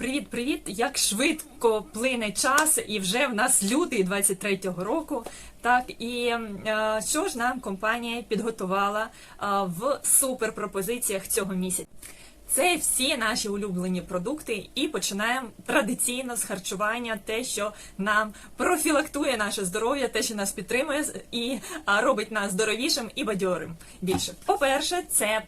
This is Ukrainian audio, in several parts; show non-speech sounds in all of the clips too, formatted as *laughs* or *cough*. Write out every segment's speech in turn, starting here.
Привіт-привіт! Як швидко плине час, і вже в нас лютий 23-го року. Так і е, що ж нам компанія підготувала е, в суперпропозиціях цього місяця? Це всі наші улюблені продукти, і починаємо традиційно з харчування, те, що нам профілактує наше здоров'я, те, що нас підтримує і робить нас здоровішим і бадьорим. Більше, по-перше, це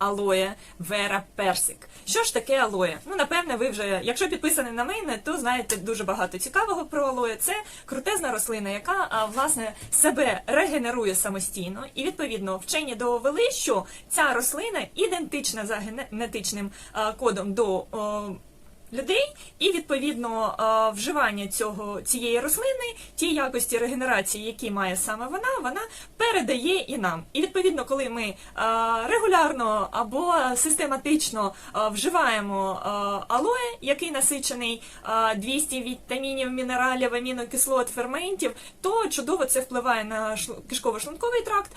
алоє вера персик. Що ж таке алоє? Ну, напевне, ви вже, якщо підписані на мене, то знаєте дуже багато цікавого про алоє. Це крутезна рослина, яка власне себе регенерує самостійно, і відповідно вчені довели, що ця рослина ідентична за генетичним кодом до. Людей, і відповідно е, вживання цього цієї рослини, ті якості регенерації, які має саме вона, вона передає і нам. І відповідно, коли ми е, регулярно або систематично е, вживаємо алоє, який насичений е, 200 вітамінів, мінералів, амінокислот, ферментів, то чудово це впливає на шлу- кишково-шлунковий тракт.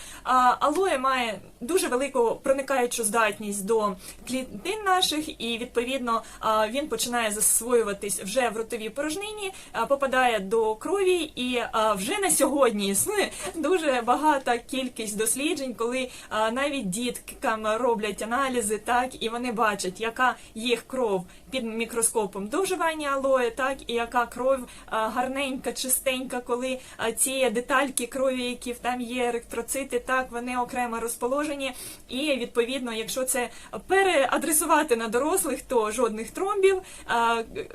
Алоє має дуже велику проникаючу здатність до клітин наших, і відповідно він починає засвоюватись вже в ротовій порожнині, попадає до крові, і вже на сьогодні існує дуже багата кількість досліджень, коли навіть діткам роблять аналізи, так і вони бачать, яка їх кров під мікроскопом до вживання алоє, так і яка кров гарненька, чистенька, коли ці детальки крові, які там є, еритроцити, так вони окремо розположені. І відповідно, якщо це переадресувати на дорослих, то жодних тромбів,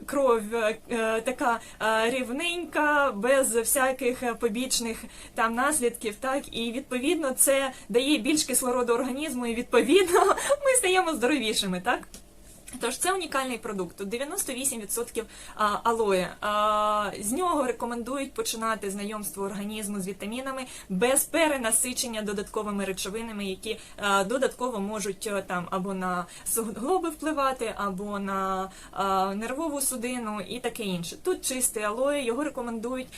кров е, така рівненька, без всяких е, побічних там наслідків, так і відповідно це дає більш кислороду організму, і відповідно *laughs* ми стаємо здоровішими, так. Тож це унікальний продукт. Тут 98% а, алоє. З нього рекомендують починати знайомство організму з вітамінами без перенасичення додатковими речовинами, які додатково можуть там або на суглоби впливати, або на нервову судину і таке інше. Тут чистий алоє, його рекомендують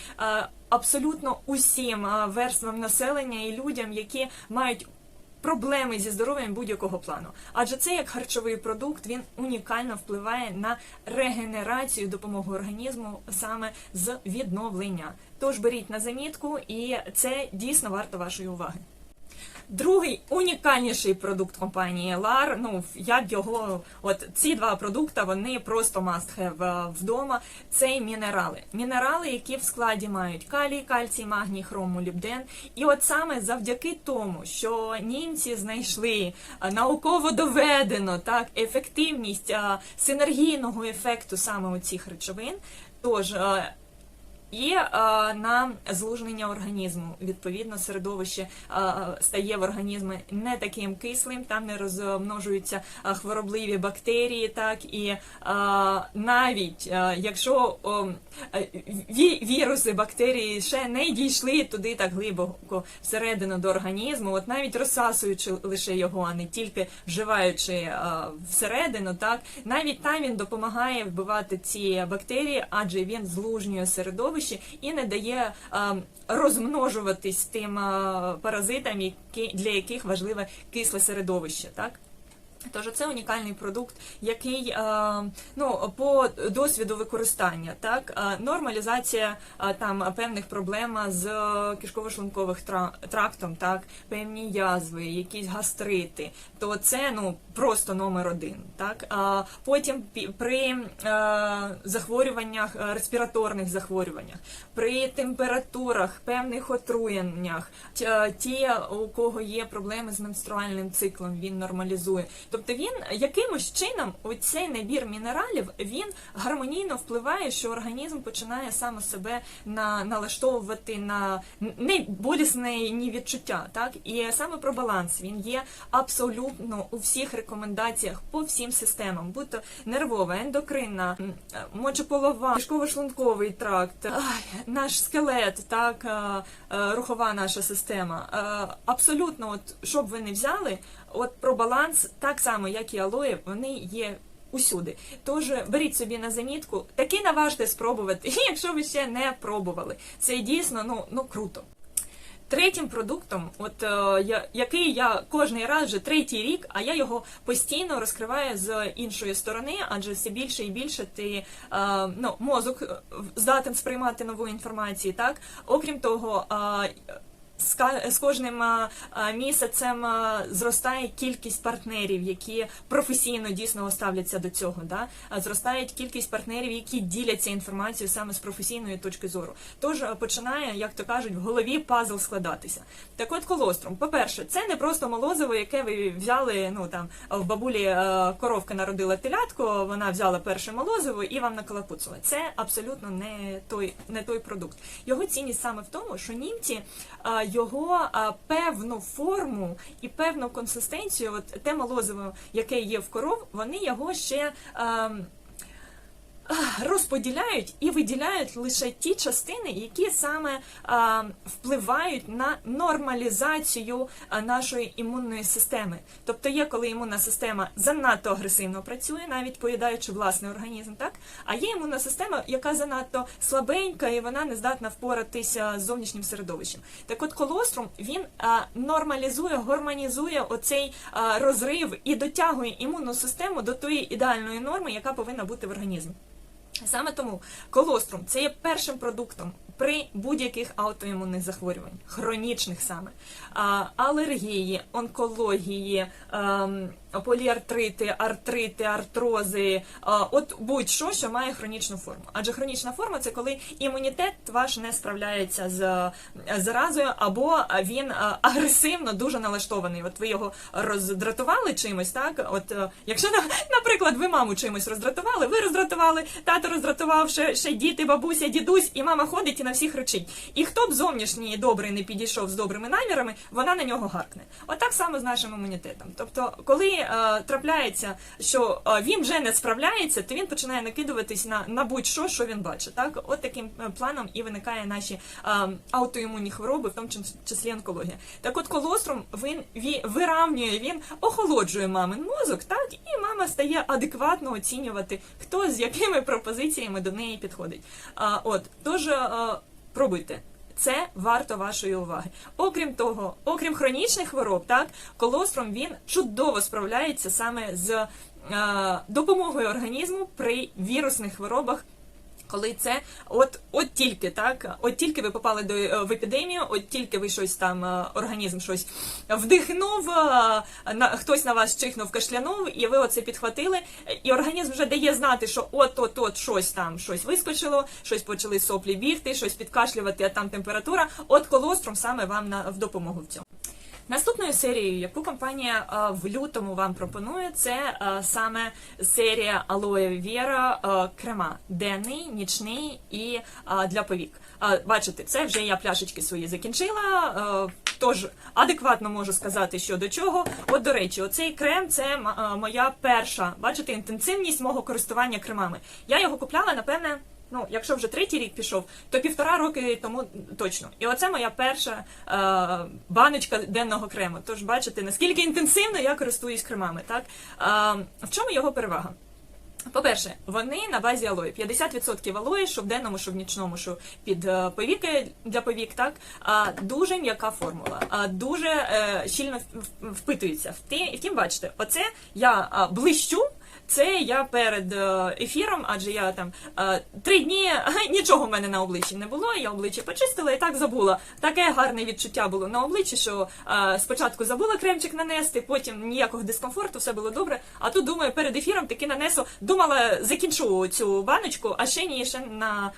абсолютно усім верствам населення і людям, які мають проблеми зі здоров'ям будь-якого плану. Адже це як харчовий продукт, він унікально впливає на регенерацію допомогу організму саме з відновлення. Тож беріть на замітку, і це дійсно варто вашої уваги. Другий унікальніший продукт компанії LAR, ну я б його, от ці два продукти, вони просто must have е, вдома. Це мінерали. Мінерали, які в складі мають калій, кальцій, магній, хром, молібден. І от саме завдяки тому, що німці знайшли е, науково доведено так ефективність е, синергійного ефекту саме у цих речовин. Тож і е, на злужнення організму. Відповідно, середовище е, стає в організмі не таким кислим, там не розмножуються е, хворобливі бактерії, так і навіть якщо ві- віруси, бактерії ще не дійшли туди так глибоко всередину до організму, от навіть розсасуючи лише його, а не тільки вживаючи всередину, так навіть там він допомагає вбивати ці бактерії, адже він злужнює середовище і не дає е, розмножуватись тим е, паразитам, які, для яких важливе кисле середовище. Так? Тож це унікальний продукт, який е, ну по досвіду використання, так е, нормалізація е, там певних проблем з кишково-шлункових трактом, так певні язви, якісь гастрити, то це ну просто номер один. Так потім при захворюваннях, респіраторних захворюваннях, при температурах, певних отруєннях, ті, у кого є проблеми з менструальним циклом, він нормалізує. Тобто він якимось чином, оцей набір мінералів, він гармонійно впливає, що організм починає саме себе на, налаштовувати на не болісне ні відчуття. Так і саме про баланс він є абсолютно у всіх рекомендаціях по всім системам, будь то нервова, ендокринна, мочополова, кишково-шлунковий тракт, наш скелет, так е, е, рухова наша система. Е, Абсолютно, от щоб ви не взяли, от про баланс, так само як і алоє, вони є. Усюди, тож беріть собі на замітку, таки наважте спробувати, *laughs* якщо ви ще не пробували. Це дійсно ну, ну круто. Третім продуктом, от е, я, який я кожний раз вже третій рік, а я його постійно розкриваю з іншої сторони, адже все більше і більше ти е, ну, мозок е, здатен сприймати нову інформацію. Так, окрім того. Е, з кожним місяцем зростає кількість партнерів, які професійно дійсно ставляться до цього. Да? Зростає кількість партнерів, які діляться інформацією саме з професійної точки зору. Тож починає, як то кажуть, в голові пазл складатися. Так от колострум, по-перше, це не просто молозиво, яке ви взяли. Ну там в бабулі коровка народила телятку, вона взяла перше молозиво і вам накалапуцила. Це абсолютно не той, не той продукт. Його цінність саме в тому, що німці його певну форму і певну консистенцію, от те молозиво, яке є в коров, вони його ще. А, Розподіляють і виділяють лише ті частини, які саме впливають на нормалізацію нашої імунної системи. Тобто є, коли імунна система занадто агресивно працює, навіть поїдаючи власний організм, так а є імунна система, яка занадто слабенька і вона не здатна впоратися з зовнішнім середовищем. Так от колострум він нормалізує, гармонізує оцей розрив і дотягує імунну систему до тої ідеальної норми, яка повинна бути в організмі. Саме тому колострум це є першим продуктом при будь-яких аутоімунних захворювань, хронічних саме. Алергії, онкології, ем, поліартрити, артрити, артрози, от будь-що, що має хронічну форму. Адже хронічна форма це коли імунітет ваш не справляється з заразою, або він агресивно дуже налаштований. От ви його роздратували чимось, так? От е, якщо наприклад, ви маму чимось роздратували, ви роздратували, тато роздратував, ще, ще діти, бабуся, дідусь, і мама ходить і на всіх речить. І хто б зовнішній добрий не підійшов з добрими намірами, вона на нього гаркне. Отак само з нашим імунітетом. Тобто, коли е, трапляється, що е, він вже не справляється, то він починає накидуватись на, на будь-що, що він бачить. Так, от таким е, планом і виникає наші е, аутоімунні хвороби, в тому числі онкологія. Так, от колострум він ві- виравнює, він охолоджує мамин мозок, так, і мама стає адекватно оцінювати, хто з якими пропозиціями до неї підходить. От, тож е, пробуйте. Це варто вашої уваги. Окрім того, окрім хронічних хвороб, так колострум він чудово справляється саме з е, допомогою організму при вірусних хворобах. Коли це от от тільки так, от тільки ви попали до е, в епідемію, от тільки ви щось там е, організм щось вдихнув, е, на хтось на вас чихнув, кашлянув, і ви оце підхватили, і організм вже дає знати, що от от от щось там щось вискочило, щось почали соплі бігти, щось підкашлювати, а там температура. От колострум саме вам на в допомогу в цьому. Наступною серією, яку компанія в лютому вам пропонує, це саме серія Aloe Vera а, крема денний, нічний і для повік. Бачите, це вже я пляшечки свої закінчила. Тож адекватно можу сказати, що до чого. От до речі, оцей крем це моя перша, бачите, інтенсивність мого користування кремами. Я його купляла, напевне. Ну, якщо вже третій рік пішов, то півтора роки тому точно. І оце моя перша е, баночка денного крему. Тож бачите, наскільки інтенсивно я користуюсь кремами. Так? Е, в чому його перевага? По-перше, вони на базі алої. 50% алої, що в денному, що в нічному, що під е, повіки для повік, так дуже м'яка формула, дуже е, щільно впитується. Втім, бачите, оце я блищу. Це я перед е, ефіром, адже я там е, три дні *laughs* нічого в мене на обличчі не було. Я обличчя почистила і так забула. Таке гарне відчуття було на обличчі, що е, спочатку забула кремчик нанести, потім ніякого дискомфорту, все було добре. А тут думаю, перед ефіром таки нанесу. Думала, закінчу цю баночку, а ще ні, ще на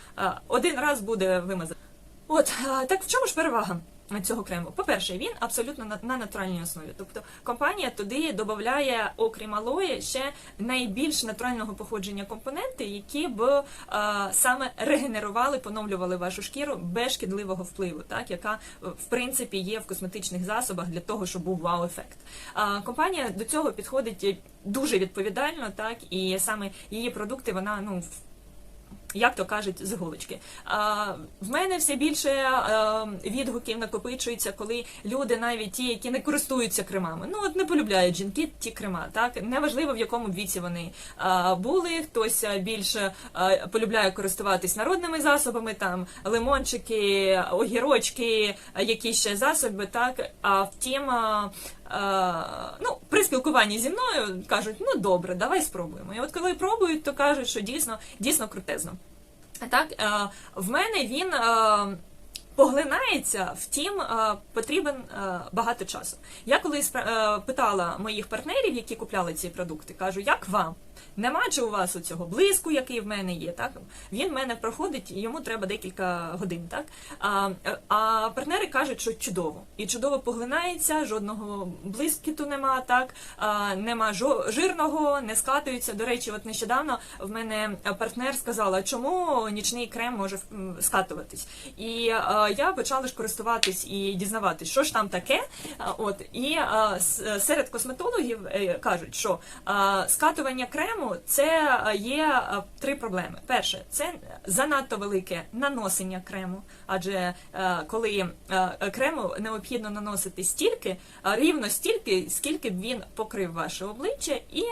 один раз буде вимазати. От так в чому ж перевага? Цього крему, по-перше, він абсолютно на, на натуральній основі. Тобто компанія туди додає, окрім алої, ще найбільш натурального походження компоненти, які б е, саме регенерували, поновлювали вашу шкіру без шкідливого впливу, так яка е, в принципі є в косметичних засобах для того, щоб був вау-ефект. А компанія до цього підходить дуже відповідально, так і саме її продукти вона ну як то кажуть, з іголочки. А, в мене все більше а, відгуків накопичується, коли люди, навіть ті, які не користуються кремами, ну от не полюбляють жінки ті крема. Так неважливо в якому віці вони а, були. Хтось більше а, полюбляє користуватись народними засобами, там лимончики, огірочки, а, які ще засоби. Так а втім. А, ну, при спілкуванні зі мною кажуть, ну добре, давай спробуємо. І от коли пробують, то кажуть, що дійсно дійсно крутезно. Так, е, в мене він е, поглинається, втім, е, потрібен багато часу. Я колись питала моїх партнерів, які купляли ці продукти, кажу, як вам? Нема чи у вас цього блиску, який в мене є, так? Він в мене проходить, і йому треба декілька годин, так? А, а партнери кажуть, що чудово. І чудово поглинається, жодного блискіту нема, так? А, нема жирного, не скатується. До речі, от нещодавно в мене партнер сказала, чому нічний крем може скатуватись. І а, я почала ж користуватись і дізнаватись, що ж там таке. А, От і а, серед косметологів е, кажуть, що а, скатування крему це є три проблеми. Перше, це занадто велике наносення крему, адже е, коли е, крему необхідно наносити стільки, рівно стільки, скільки б він покрив ваше обличчя і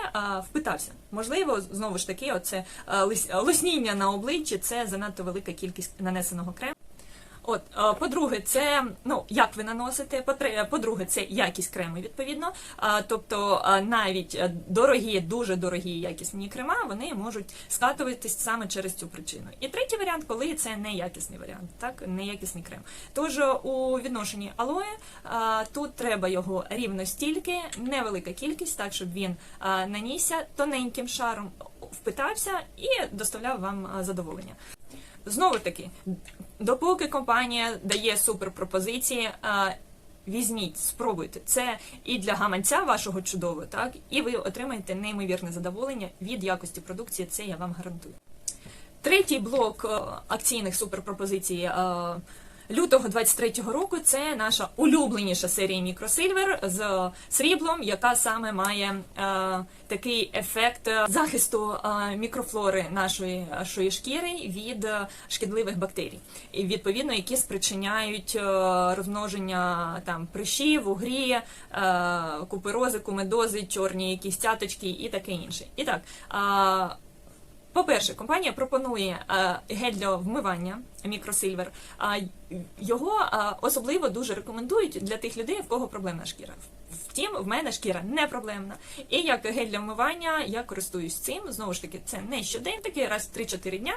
впитався. Можливо, знову ж таки, оце лосніння на обличчі це занадто велика кількість нанесеного крему. От, е, по-друге, це ну як ви наносите. По-друге, це якість крему, відповідно. Тобто навіть е, дорогі, дуже дорогі якісні крема, вони можуть скатуватись саме через цю причину. І третій варіант, коли це неякісний варіант, так неякісний крем. Тож е, у відношенні алоє тут треба його рівно стільки, невелика кількість, так щоб він нанісся тоненьким шаром, впитався і доставляв вам задоволення. Знову таки, допоки компанія дає суперпропозиції, пропозиції, візьміть, спробуйте. Це і для гаманця вашого чудово, так і ви отримаєте неймовірне задоволення від якості продукції. Це я вам гарантую. Третій блок е, акційних суперпропозицій е, лютого 23-го року це наша улюбленіша серія мікросильвер з сріблом, яка саме має е, такий ефект е, захисту е, мікрофлори нашої, нашої шкіри від е, шкідливих бактерій, і відповідно, які спричиняють е, розмноження там прищів, угрі, е, куперози, кумедози, чорні якісь цяточки і таке інше. І так. а, по-перше, компанія пропонує е, гель для вмивання мікросильвер. Його е, особливо дуже рекомендують для тих людей, в кого проблемна шкіра. Втім, в мене шкіра не проблемна. І як гель для вмивання я користуюсь цим. Знову ж таки, це не щодень, такий раз в 3-4 дня.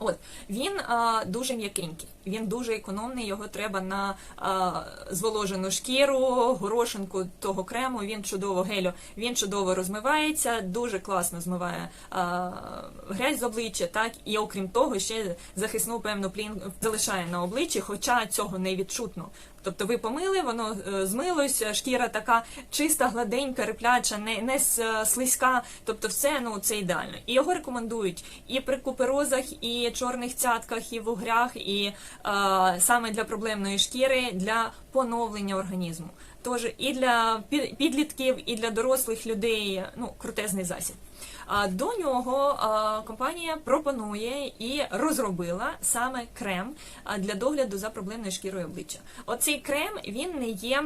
От він а, дуже м'якенький, він дуже економний. Його треба на а, зволожену шкіру, горошинку того крему. Він чудово гелю, він чудово розмивається, дуже класно змиває а, грязь з обличчя. Так і окрім того, ще захисну певну плін залишає на обличчі, хоча цього не відчутно. Тобто ви помили, воно е, змилось, шкіра така чиста, гладенька, рипляча, не, не слизька. Тобто, все ну це ідеально. І його рекомендують і при куперозах, і чорних цятках, і вугрях, і е, саме для проблемної шкіри, для поновлення організму. Тож і для підлітків, і для дорослих людей ну крутезний засіб. До нього компанія пропонує і розробила саме крем для догляду за проблемною шкірою обличчя. Оцей крем він не є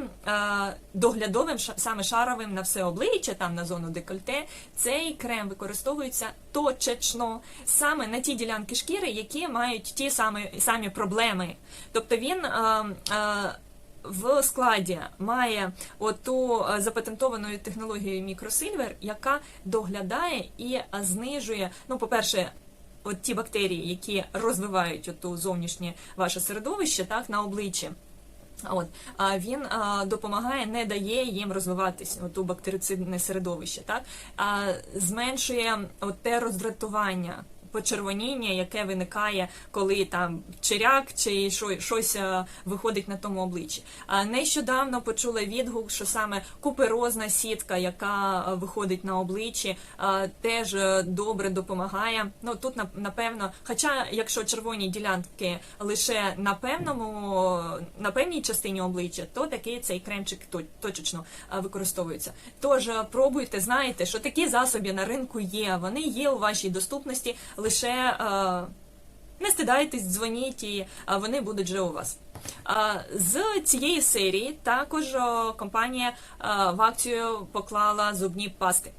доглядовим саме шаровим на все обличчя, там на зону декольте. Цей крем використовується точечно саме на ті ділянки шкіри, які мають ті самі, самі проблеми. Тобто він. В складі має оту е, запатентовану технологію мікросильвер, яка доглядає і е, знижує, ну, по-перше, от ті бактерії, які розвивають оту зовнішнє ваше середовище, так, на обличчі. От а він а, допомагає, не дає їм розвиватись оту бактерицидне середовище, так а зменшує от те роздратування. Почервоніння, яке виникає, коли там черяк чи щось е, виходить на тому обличчі. Нещодавно почула відгук, що саме куперозна сітка, яка е, виходить на обличчі, е, теж добре допомагає. Ну тут напевно, хоча якщо червоні ділянки лише на певному на певній частині обличчя, то такий цей кремчик точечно використовується. Тож пробуйте, знаєте, що такі засоби на ринку є. Вони є у вашій доступності. Лише е, не стидайтесь, дзвоніть, і а, вони будуть вже у вас. А, З цієї серії також компанія в акцію поклала зубні пасти.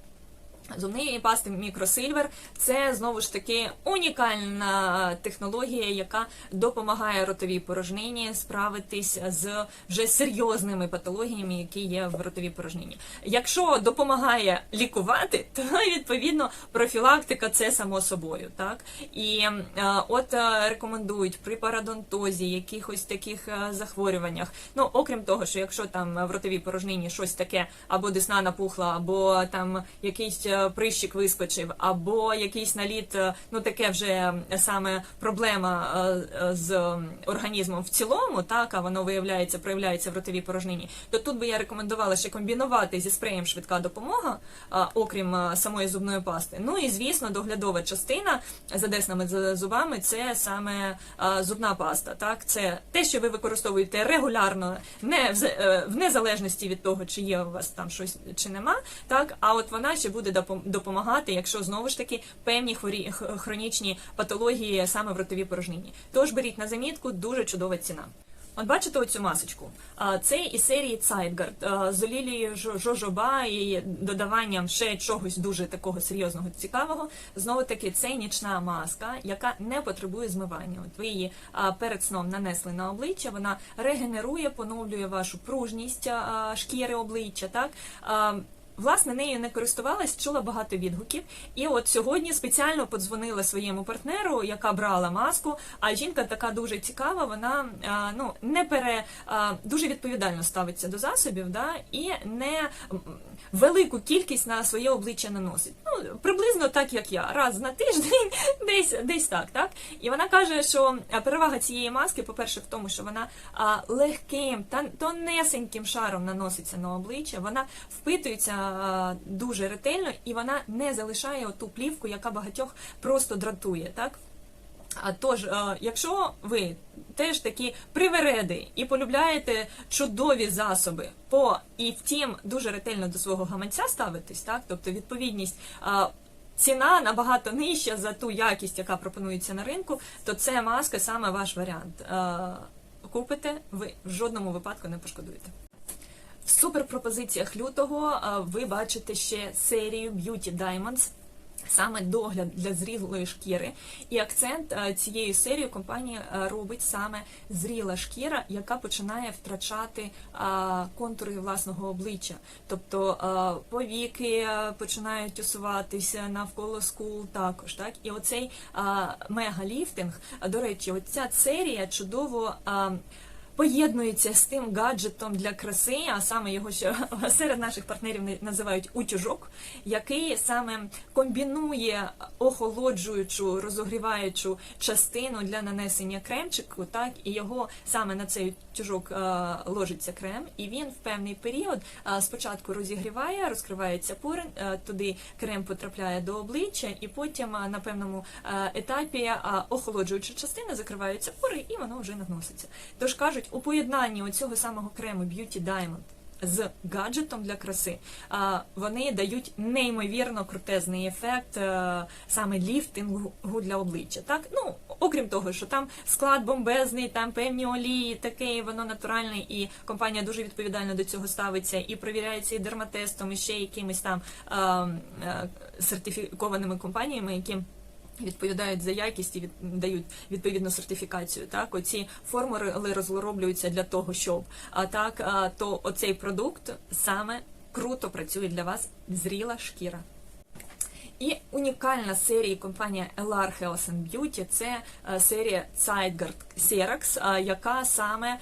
Зубні пасти Мікросильвер це знову ж таки унікальна технологія, яка допомагає ротовій порожнині справитись з вже серйозними патологіями, які є в ротовій порожнині. Якщо допомагає лікувати, то відповідно профілактика це само собою. Так і е, от е, рекомендують при парадонтозі, якихось таких е, захворюваннях. Ну окрім того, що якщо там в ротовій порожнині щось таке або десна напухла, або там якийсь прищик вискочив, або якийсь наліт, е, ну таке вже е, саме проблема е, е, з організмом в цілому, так а воно виявляється, проявляється в ротовій порожнині, то тут би я рекомендувала ще комбінувати зі спреєм швидка допомога, окрім е, самої зубної пасти. Ну і звісно, доглядова частина за десними з- зубами це саме зубна паста. Так, це те, що ви використовуєте регулярно, не в, е, незалежності від того, чи є у вас там щось чи нема. Так, а от вона ще буде допом- допомагати, якщо знову ж таки певні хворі хронічні патології саме в ротовій порожнині. Тож беріть на замітку, дуже чудова ціна. От бачите оцю масочку? Це із серії Zeitgard з олілією жо- жожоба і додаванням ще чогось дуже такого серйозного цікавого. Знову таки, це нічна маска, яка не потребує змивання. От ви її перед сном нанесли на обличчя, вона регенерує, поновлює вашу пружність шкіри обличчя. Так Власне, нею не користувалась, чула багато відгуків. І от сьогодні спеціально подзвонила своєму партнеру, яка брала маску. А жінка така дуже цікава. Вона а, ну не пере а, дуже відповідально ставиться до засобів, да і не велику кількість на своє обличчя наносить. Ну приблизно так, як я, раз на тиждень, *laughs* десь десь так, так. І вона каже, що перевага цієї маски, по-перше, в тому, що вона легким та тонесеньким шаром наноситься на обличчя, вона впитується дуже ретельно і вона не залишає оту плівку, яка багатьох просто дратує, так. А тож, е, якщо ви теж такі привереди і полюбляєте чудові засоби, по і втім дуже ретельно до свого гаманця ставитесь, так, тобто відповідність. е, Ціна набагато нижча за ту якість, яка пропонується на ринку, то це маска саме ваш варіант. Е, Купите, ви в жодному випадку не пошкодуєте. В суперпропозиціях лютого ви бачите ще серію Beauty Diamonds. Саме догляд для зрілої шкіри, і акцент цієї серії компанія е, робить саме зріла шкіра, яка починає втрачати контури власного обличчя. Тобто повіки починають усуватися навколо скул також. Так і оцей мегаліфтинг. До речі, оця серія чудово. Поєднується з тим гаджетом для краси, а саме його ще *laughs* серед наших партнерів не- називають утюжок, який саме комбінує охолоджуючу, розогріваючу частину для нанесення кремчику, так і його саме на цей утюжок е, ложиться крем, і він в певний період е, спочатку розігріває, розкривається пори, е, туди крем потрапляє до обличчя, і потім на певному етапі охолоджуюча частина закриваються пори, і воно вже наноситься. Тож кажуть, у поєднанні оцього самого крему Beauty Diamond з гаджетом для краси, вони дають неймовірно крутезний ефект е, саме ліфтингу для обличчя. Так, ну окрім того, що там склад бомбезний, там певні олії, таке воно натуральне, і компанія дуже відповідально до цього ставиться і провіряється і дерматестом, і ще якимись там е, е, сертифікованими компаніями, які відповідають за якість і від, дають відповідну сертифікацію. Так, оці формули розроблюються для того, щоб а так, то оцей продукт саме круто працює для вас зріла шкіра. І унікальна серія компанія LR Health and Beauty – це е, серія Zeitgard Xerox, е, яка саме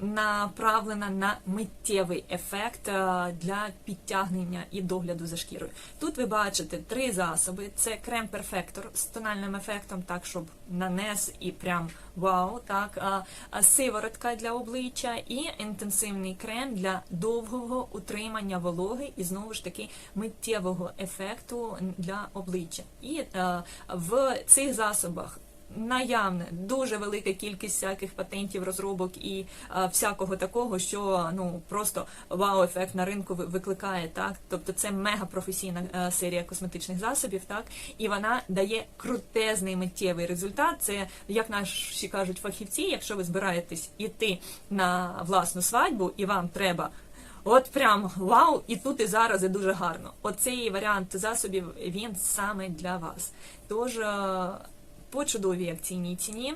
направлена на миттєвий ефект е, для підтягнення і догляду за шкірою. Тут ви бачите три засоби: це крем перфектор з тональним ефектом, так щоб нанес і прям вау, так сиворотка для обличчя і інтенсивний крем для довгого утримання вологи і знову ж таки миттєвого ефекту для обличчя. І е, в цих засобах наявне дуже велика кількість всяких патентів, розробок і а, всякого такого, що ну просто вау-ефект на ринку ви- викликає. Так, тобто це мега професійна е, серія косметичних засобів, так і вона дає крутезний миттєвий результат. Це як наші кажуть фахівці, якщо ви збираєтесь іти на власну свадьбу і вам треба. От прям вау, і тут і зараз і дуже гарно. Оцей варіант засобів він саме для вас. Тож е, по чудовій акційній ціні.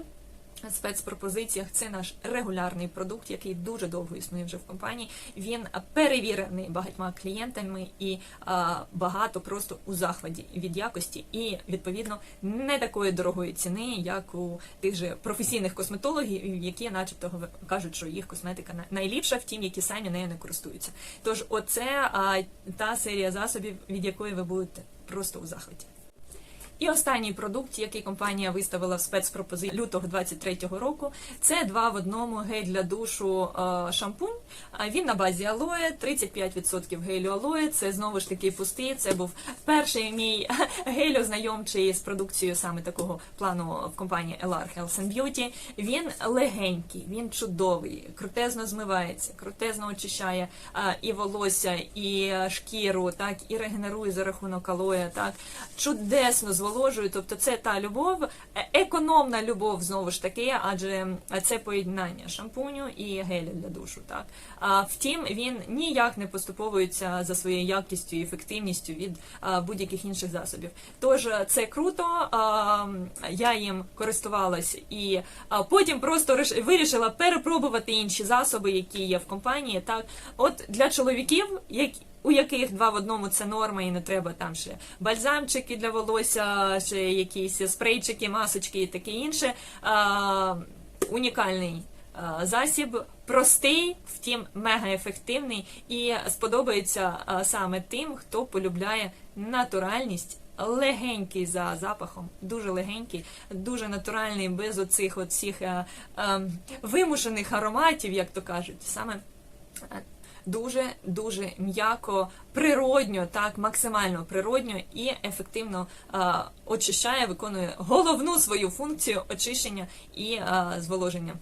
Спецпропозиціях це наш регулярний продукт, який дуже довго існує вже в компанії. Він перевірений багатьма клієнтами і а, багато просто у захваті від якості, і відповідно не такої дорогої ціни, як у тих же професійних косметологів, які, начебто, кажуть, що їх косметика на- найліпша, втім, які самі нею не користуються. Тож, оце а, та серія засобів, від якої ви будете просто у захваті. І останній продукт, який компанія виставила в спецпропозиції лютого 23-го року, це два в одному гель для душу е, шампунь. Він на базі алоє, 35% гелю алоє. Це знову ж таки пустий. Це був перший мій *laughs* гель ознайомчий з продукцією саме такого плану в компанії LR Health and Beauty. Він легенький, він чудовий, крутезно змивається, крутезно очищає а, і волосся, і е, шкіру, так і регенерує за рахунок алоя, так чудесно зволожує. Тобто, це та любов, е, економна любов знову ж таки, адже це поєднання шампуню і геля для душу. Так а втім, він ніяк не поступовується за своєю якістю і ефективністю від будь-яких інших засобів. Тож е, це круто. Я їм користувалась і потім просто вирішила перепробувати інші засоби, які є в компанії. Так, от для чоловіків, які у яких два в одному це норма, і не треба там ще бальзамчики для волосся, ще якісь спрейчики, масочки і таке інше. А, унікальний а, засіб, простий, втім мегаефективний і сподобається а, саме тим, хто полюбляє натуральність. Легенький за запахом, дуже легенький, дуже натуральний, без оцих от е, е, вимушених ароматів, як то кажуть. Саме дуже дуже м'яко, природньо, так максимально природньо і ефективно е, очищає, виконує головну свою функцію очищення і е, зволоження.